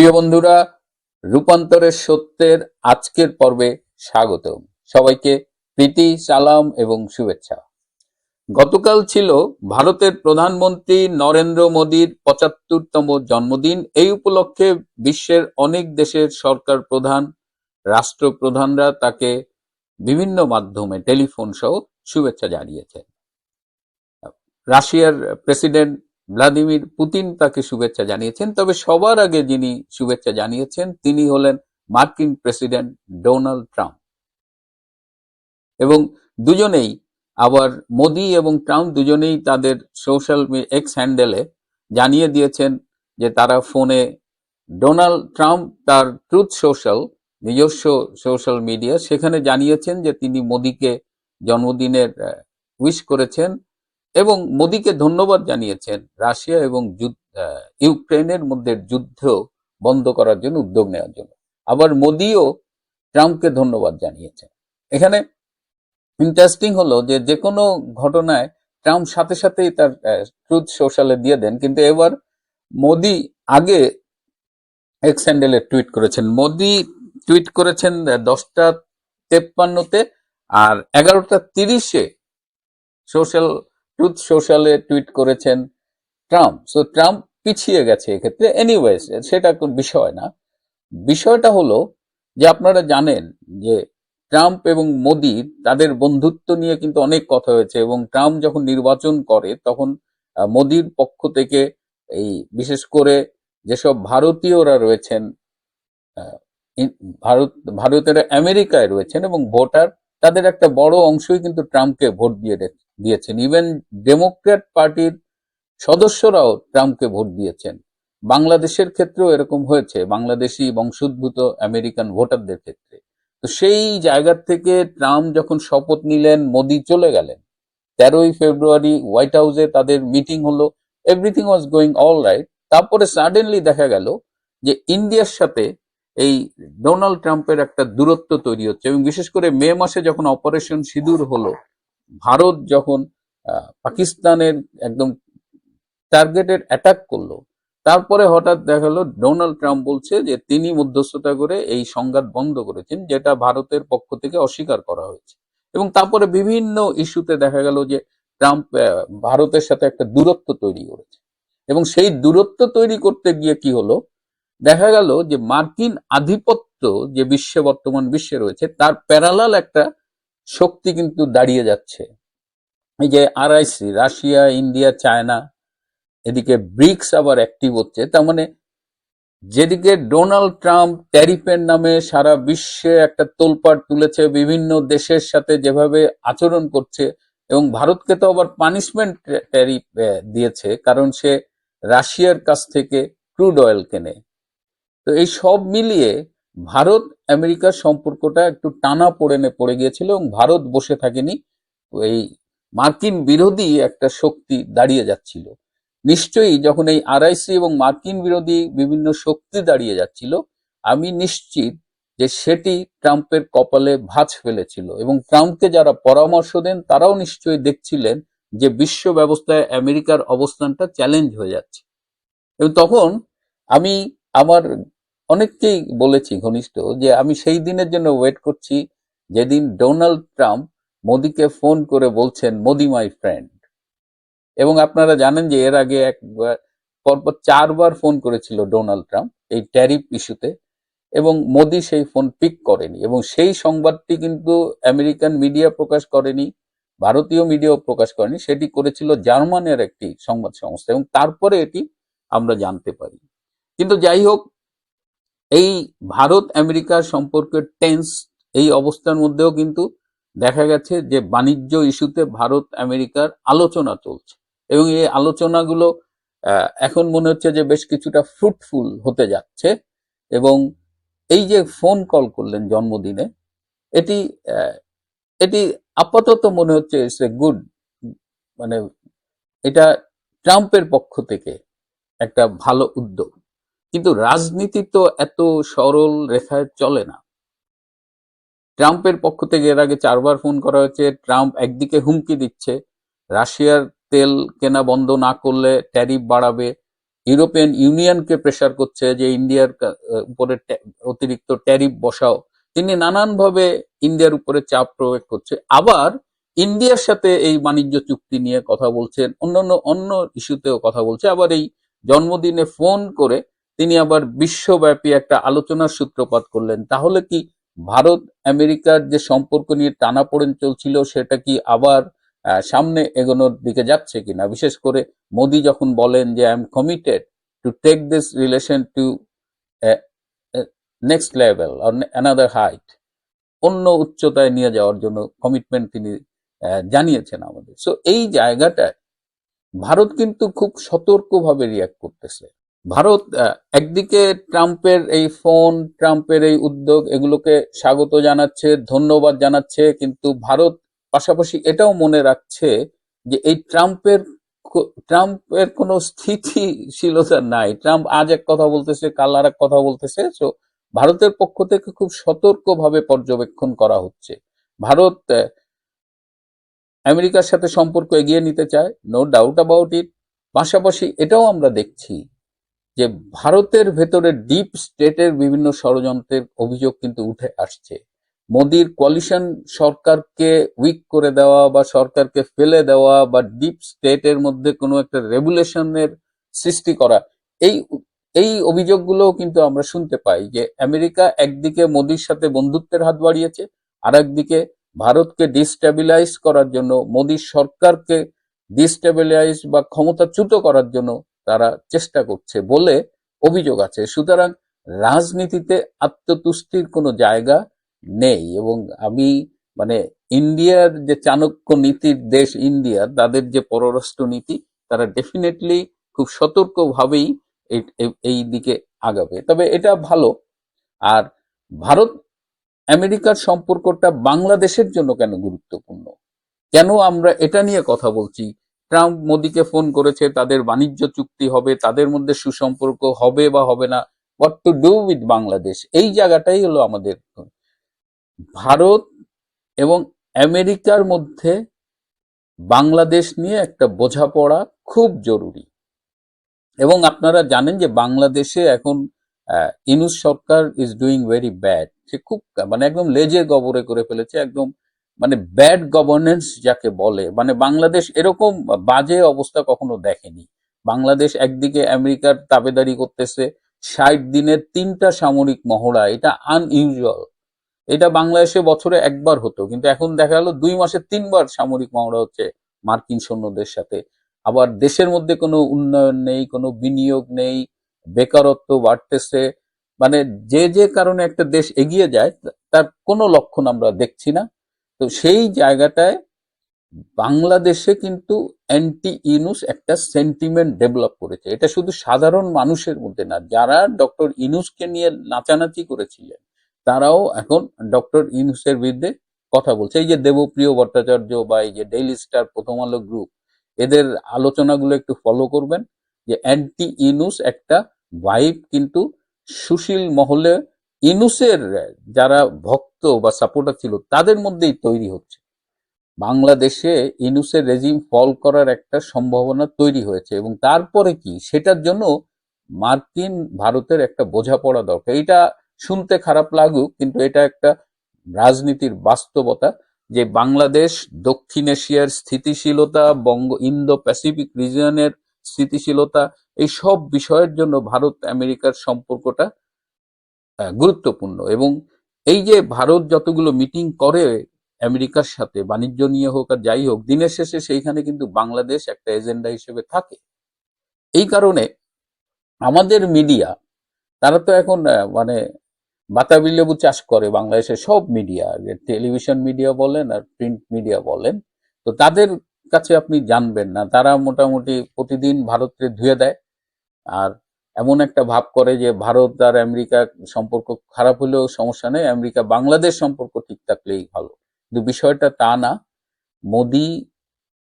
প্রিয় বন্ধুরা, রূপান্তরের সত্যের আজকের পর্বে স্বাগতম। সবাইকে প্রীতি, সালাম এবং শুভেচ্ছা। গতকাল ছিল ভারতের প্রধানমন্ত্রী নরেন্দ্র মোদীর পঁচাত্তরতম জন্মদিন। এই উপলক্ষে বিশ্বের অনেক দেশের সরকার প্রধান, রাষ্ট্রপ্রধানরা তাকে বিভিন্ন মাধ্যমে টেলিফোন সহ শুভেচ্ছা জানিয়েছেন। রাশিয়ার প্রেসিডেন্ট ভ্লাদিমির পুতিন তাকে শুভেচ্ছা জানিয়েছেন, তবে সবার আগে যিনি শুভেচ্ছা জানিয়েছেন তিনি হলেন মার্কিন প্রেসিডেন্ট ডোনাল্ড ট্রাম্প। এবং দুজনেই আবার মোদি এবং ট্রাম্প দুজনেই তাদের সোশ্যাল এক্স হ্যান্ডেলে জানিয়ে দিয়েছেন যে তারা ফোনে ডোনাল্ড ট্রাম্প তার ট্রুথ সোশ্যাল, নিজস্ব সোশ্যাল মিডিয়া, সেখানে জানিয়েছেন যে তিনি মোদিকে জন্মদিনের উইশ করেছেন। এবং মোদীকে ধন্যবাদ জানিয়েছেন রাশিয়া এবং ইউক্রেনের মধ্যে যুদ্ধ বন্ধ করার জন্য, উদ্যোগ নেওয়ার জন্য। আবার মোদিও ট্রাম্পকে ধন্যবাদ জানিয়েছেন। এখানে ইন্টারেস্টিং হলো যে যে কোনো ঘটনায় ট্রাম্প সাথে সাথেই তার ট্রুথ সোশ্যালে দিয়ে দেন, কিন্তু এবার মোদি আগে এক্স হ্যান্ডেলে টুইট করেছেন। মোদি টুইট করেছেন দশটা তেপ্পান্নতে আর এগারোটা তিরিশে সোশ্যাল ট্রুথ সোশ্যালে টুইট করেছেন ট্রাম্প সো ট্রাম্প পিছিয়ে গেছে এক্ষেত্রে এনিওয়েজ সেটা বিষয় না। বিষয়টা হলো যে আপনারা জানেন যে ট্রাম্প এবং মোদি তাদের বন্ধুত্ব নিয়ে কিন্তু অনেক কথা হয়েছে এবং ট্রাম্প যখন নির্বাচন করে তখন মোদির পক্ষ থেকে এই বিশেষ করে যেসব ভারতীয়রা রয়েছেন ভারত, ভারতের আমেরিকায় রয়েছেন এবং ভোটার তাদের একটা বড় অংশই কিন্তু ট্রাম্পকে ভোট দিয়ে দিয়েছেন। ইভেন ডেমোক্র্যাট পার্টির সদস্যরাও ট্রাম্পকে ভোট দিয়েছেন। বাংলাদেশের ক্ষেত্রেও এরকম হয়েছে, বাংলাদেশি বংশোদ্ভূত আমেরিকান ভোটারদের ক্ষেত্রে। তো সেই জায়গা থেকে ট্রাম্প যখন শপথ নিলেন, মোদি চলে গেলেন। তেরোই ফেব্রুয়ারি হোয়াইট হাউসে তাদের মিটিং হলো everything was going all right তারপরে সাডেনলি দেখা গেল যে ইন্ডিয়ার সাথে এই ডোনাল্ড ট্রাম্পের একটা দূরত্ব তৈরি হচ্ছে এবং বিশেষ করে মে মাসে যখন অপারেশন সিঁদুর হলো, ভারত যখন পাকিস্তানের একদম টার্গেটেড অ্যাটাক করল, তারপরে হঠাৎ দেখা গেল ডোনাল্ড ট্রাম্প বলছে যে তিনি মধ্যস্থতা করে এই সংঘাত বন্ধ করেছেন, যেটা ভারতের পক্ষ থেকে অস্বীকার করা হয়েছে। এবং তারপরে বিভিন্ন ইস্যুতে দেখা গেল যে ট্রাম্প ভারতের সাথে একটা দূরত্ব তৈরি করেছে। এবং সেই দূরত্ব তৈরি করতে গিয়ে কি হলো দেখা গেল যে মার্কিন আধিপত্য যে বিশ্বে, বর্তমান বিশ্বে রয়েছে, তার প্যারালাল একটা শক্তি কিন্তু দাঁড়িয়ে যাচ্ছে। এই যে আরআইসি রাশিয়া, ইন্ডিয়া, চায়না, এদিকে ব্রিক্স আবার অ্যাক্টিভ হচ্ছে। তার মানে যেদিকে ডোনাল্ড ট্রাম্প ট্যারিফের নামে সারা বিশ্বে একটা তোলপাড় তুলেছে, বিভিন্ন দেশের সাথে যেভাবে আচরণ করছে, এবং ভারতকে তো আবার পানিশমেন্ট ট্যারিফ দিয়েছে, কারণ সে রাশিয়ার কাছ থেকে ক্রুড অয়েল কেনে। তো এই সব মিলিয়ে ভারত আমেরিকার সম্পর্কটা একটু টানা পড়েনে পড়ে গিয়েছিল এবং ভারত বসে থাকেনি। এই মার্কিন বিরোধী একটা শক্তি দাঁড়িয়ে যাচ্ছিল। নিশ্চয়ই যখন এই আরআইসি এবং মার্কিন বিরোধী বিভিন্ন শক্তি দাঁড়িয়ে যাচ্ছিল, আমি নিশ্চিত যে সেটি ট্রাম্পের কপালে ভাঁজ ফেলেছিল এবং ট্রাম্পকে যারা পরামর্শ দেন, তারাও নিশ্চয়ই দেখছিলেন যে বিশ্ব ব্যবস্থায় আমেরিকার অবস্থানটা চ্যালেঞ্জ হয়ে যাচ্ছে। এবং তখন আমি আমার অনেককেই বলেছি ঘনিষ্ঠ যে আমি সেই দিনের জন্য ওয়েট করছি যেদিন ডোনাল্ড ট্রাম্প মোদিকে ফোন করে বলছেন, মোদি মাই ফ্রেন্ড এবং আপনারা জানেন যে এর আগে একবার, পরপর চারবার ফোন করেছিল ডোনাল্ড ট্রাম্প এই ট্যারিফ ইস্যুতে এবং মোদি সেই ফোন পিক করেনি এবং সেই সংবাদটি কিন্তু আমেরিকান মিডিয়া প্রকাশ করেনি, ভারতীয় মিডিয়াও প্রকাশ করেনি, সেটি করেছিল জার্মানের একটি সংবাদ সংস্থা এবং তারপরে এটি আমরা জানতে পারি। কিন্তু যাই হোক এই ভারত আমেরিকার সম্পর্কের টেন্স এই অবস্থার মধ্যেও কিন্তু দেখা গেছে যে বাণিজ্য ইস্যুতে ভারত আমেরিকার আলোচনা চলছে। এবং এই আলোচনাগুলো এখন মনে হচ্ছে যে বেশ কিছুটা ফ্রুটফুল হতে যাচ্ছে। এবং এই যে ফোন কল করলেন জন্মদিনে, এটি এটি আপাতত মনে হচ্ছে ইটস এ গুড মানে এটা ট্রাম্পের পক্ষ থেকে একটা ভালো উদ্যোগ। কিন্তু রাজনীতি তো এত সরল রেখায় চলে না। ট্রাম্পের পক্ষ থেকে এর আগে চারবার ফোন করা হয়েছে, ট্রাম্প একদিকে হুমকি দিচ্ছে, রাশিয়ার তেল কেনা বন্ধ না করলে ট্যারিফ বাড়াবে, ইউরোপিয়ান ইউনিয়নকে প্রেসার করছে যে ইন্ডিয়ার উপরে অতিরিক্ত ট্যারিফ বসাও। তিনি নানানভাবে ইন্ডিয়ার উপরে চাপ প্রয়োগ করছে। আবার ইন্ডিয়ার সাথে এই বাণিজ্য চুক্তি নিয়ে কথা বলছেন, অন্যান্য অন্য ইস্যুতেও কথা বলছে। আবার এই জন্মদিনে ফোন করে তিনি আবার বিশ্বব্যাপী একটা আলোচনার সূত্রপাত করলেন। তাহলে কি ভারত, আমেরিকার যে সম্পর্ক নিয়ে টানাপোড়েন চলছিল, সেটা কি আবার সামনে এগোনোর দিকে যাচ্ছে কিনা? বিশেষ করে মোদি যখন বলেন যে I am committed to take this relation to next level or another height অন্য উচ্চতায় নিয়ে যাওয়ার জন্য কমিটমেন্ট তিনি জানিয়েছেন আমাদের। সো এই জায়গাটায় ভারত কিন্তু খুব সতর্কভাবে রিয়াক্ট করতেছে। ভারত একদিকে ট্রাম্পের এই ফোন, ট্রাম্পের এই উদ্যোগ, এগুলোকে স্বাগত জানাচ্ছে, ধন্যবাদ জানাচ্ছে, কিন্তু ভারত পাশাপাশি এটাও মনে রাখছে যে এই ট্রাম্পের ট্রাম্পের কোনো স্থিতিশীলতা নাই। ট্রাম্প আজ এক কথা বলতেছে, কাল আর এক কথা বলতেছে তো ভারতের পক্ষ থেকে খুব সতর্কভাবে পর্যবেক্ষণ করা হচ্ছে। ভারত আমেরিকার সাথে সম্পর্ক এগিয়ে নিতে চায় নো ডাউট অ্যাবাউট ইট পাশাপাশি এটাও আমরা দেখছি যে ভারতের ভেতরে ডিপ স্টেটের বিভিন্ন ষড়যন্ত্রের অভিযোগ কিন্তু উঠে আসছে। মোদির কোয়ালিশন সরকারকে উইক করে দেওয়া বা সরকারকে ফেলে দেওয়া বা ডিপ স্টেটের মধ্যে কোনো একটা রেগুলেশনের সৃষ্টি করা, এই এই অভিযোগগুলোও কিন্তু আমরা শুনতে পাই যে আমেরিকা একদিকে মোদির সাথে বন্ধুত্বের হাত বাড়িয়েছে আর একদিকে ভারতকে ডিস্টেবিলাইজ করার জন্য, মোদির সরকারকে ডিস্টেবিলাইজ বা ক্ষমতাচ্যুত করার জন্য তারা চেষ্টা করছে বলে অভিযোগ আছে। সুতরাং রাজনীতিতে আত্মতুষ্টির কোনো জায়গা নেই এবং আমি মানে ইন্ডিয়ার যে চাণক্য নীতির দেশ ইন্ডিয়া, তাদের যে পররাষ্ট্র নীতি, তারা ডেফিনেটলি খুব সতর্কভাবেই এই- দিকে আগাবে। তবে এটা ভালো। আর ভারত, আমেরিকার সম্পর্কটা বাংলাদেশের জন্য কেন গুরুত্বপূর্ণ? কেন আমরা এটা নিয়ে কথা বলছি? ট্রাম্প মোদিকে ফোন করেছে, তাদের বাণিজ্য চুক্তি হবে, তাদের মধ্যে সুসম্পর্ক হবে বা হবে না what to do with Bangladesh? এই জায়গাটাই হলো আমাদের ভারত এবং আমেরিকার মধ্যে বাংলাদেশ নিয়ে একটা বোঝাপড়া খুব জরুরি। এবং আপনারা জানেন যে বাংলাদেশে এখন ইনুস সরকার ইজ ডুইং ভেরি ব্যাড সে খুব মানে একদম লেজে গবরে করে ফেলেছে, একদম মানে ব্যাড গভর্নেন্স যাকে বলে মানে বাংলাদেশ এরকম বাজে অবস্থা কখনো দেখেনি। বাংলাদেশ একদিকে আমেরিকার তাবেদারি করতেছে, ষাট দিনের তিনটা সামরিক মহড়া, এটা আনইউজুয়াল এটা বাংলাদেশে বছরে একবার হতো, কিন্তু এখন দেখা গেল দুই মাসে তিনবার সামরিক মহড়া হচ্ছে মার্কিন সৈন্যদের সাথে। আবার দেশের মধ্যে কোনো উন্নয়ন নেই, কোনো বিনিয়োগ নেই, বেকারত্ব বাড়তেছে মানে যে যে কারণে একটা দেশ এগিয়ে যায়, তার কোনো লক্ষণ আমরা দেখছি না। তো সেই জায়গাটায় বাংলাদেশে কিন্তু অ্যান্টি ইনুস একটা সেন্টিমেন্ট ডেভেলপ করেছে। এটা শুধু সাধারণ মানুষের মধ্যে না, যারা ডক্টর ইনুসকে নিয়ে নাচানাচি করেছিলেন, তারাও এখন ডক্টর ইনুসের বিরুদ্ধে কথা বলছে। এই যে দেবপ্রিয় ভট্টাচার্য বা এই যে ডেইলি স্টার প্রথম আলো গ্রুপ এদের আলোচনাগুলো একটু ফলো করবেন যে অ্যান্টি ইনুস একটা ভাইব কিন্তু সুশীল মহলে ইনুসের যারা ভক্ত বা সাপোর্টার ছিল, তাদের মধ্যেই তৈরি হচ্ছে। বাংলাদেশে ইনুসের রেজিম ফল করার একটা সম্ভাবনা তৈরি হয়েছে এবং তারপরে কি? সেটার জন্য মার্কিন ভারতের একটা বোঝাপড়া দরকার। এটা শুনতে খারাপ লাগুক, কিন্তু এটা একটা রাজনীতির বাস্তবতা যে বাংলাদেশ দক্ষিণ এশিয়ার স্থিতিশীলতা, বঙ্গ ইন্দো প্যাসিফিক রিজিয়নের স্থিতিশীলতা, এই সব বিষয়ের জন্য ভারত আমেরিকার সম্পর্কটা গুরুত্বপূর্ণ এবং এই যে ভারত যতগুলো মিটিং করে আমেরিকার সাথে, বাণিজ্য নিয়ে হোক আর যাই হোক, দিনের শেষে সেইখানে কিন্তু বাংলাদেশ একটা এজেন্ডা হিসেবে থাকে। এই কারণে আমাদের মিডিয়া তারা তো এখন মানে বাতাবি লেবু চাষ করে বাংলাদেশের সব মিডিয়া টেলিভিশন মিডিয়া বলেন আর প্রিন্ট মিডিয়া বলেন, তো তাদের কাছে আপনি জানবেন না। তারা মোটামুটি প্রতিদিন ভারতকে ধুয়ে দেয়। আর এমন একটা ভাব করে যে ভারত আর আমেরিকার সম্পর্ক খারাপ হলেও সমস্যা নেই, আমেরিকা বাংলাদেশ সম্পর্ক ঠিক থাকলেই ভালো। কিন্তু বিষয়টা তা না। মোদি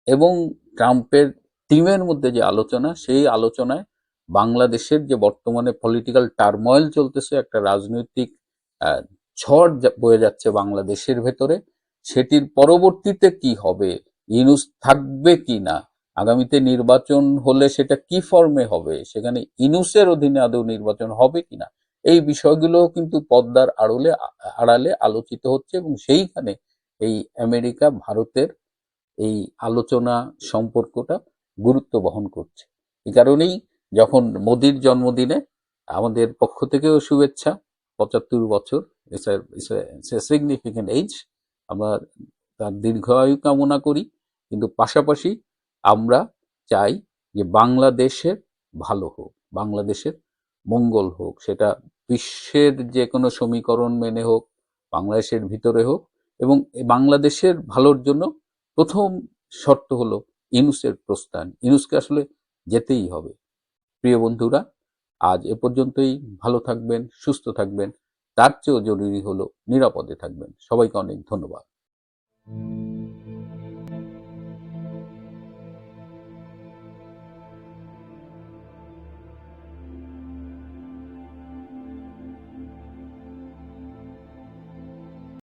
এবং ট্রাম্পের টিমের মধ্যে যে আলোচনা, সেই আলোচনায় বাংলাদেশের যে বর্তমানে পলিটিক্যাল টার্ময়েল চলতেছে, একটা রাজনৈতিক ঝড় বয়ে যাচ্ছে বাংলাদেশের ভেতরে, সেটির পরবর্তীতে কি হবে ইনুস থাকবে কি না আগামীতে নির্বাচন হলে সেটা কি ফর্মে হবে? সেখানে ইনুসের অধীনে আদৌ নির্বাচন হবে কিনা? এই বিষয়গুলো কিন্তু পদ্মার আড়লে, আড়ালে আলোচিত হচ্ছে এবং সেইখানে এই আমেরিকা, ভারতের এই আলোচনা সম্পর্কটা গুরুত্ব বহন করছে। এ কারণেই যখন মোদির জন্মদিনে আমাদের পক্ষ থেকেও শুভেচ্ছা, পঁচাত্তর বছর সিগনিফিকেন্ট এইজ আমরা তার দীর্ঘায়ু কামনা করি। কিন্তু পাশাপাশি আমরা চাই যে বাংলাদেশের ভালো হোক, বাংলাদেশের মঙ্গল হোক, সেটা বিশ্বের যে কোনো সমীকরণ মেনে হোক, বাংলাদেশের ভিতরে হোক এবং বাংলাদেশের ভালোর জন্য প্রথম শর্ত হলো ইনুসের প্রস্থান। ইনুসকে আসলে যেতেই হবে। প্রিয় বন্ধুরা, আজ এ পর্যন্তই। ভালো থাকবেন, সুস্থ থাকবেন। তার চেয়েও জরুরি হলো নিরাপদে থাকবেন। সবাইকে অনেক ধন্যবাদ।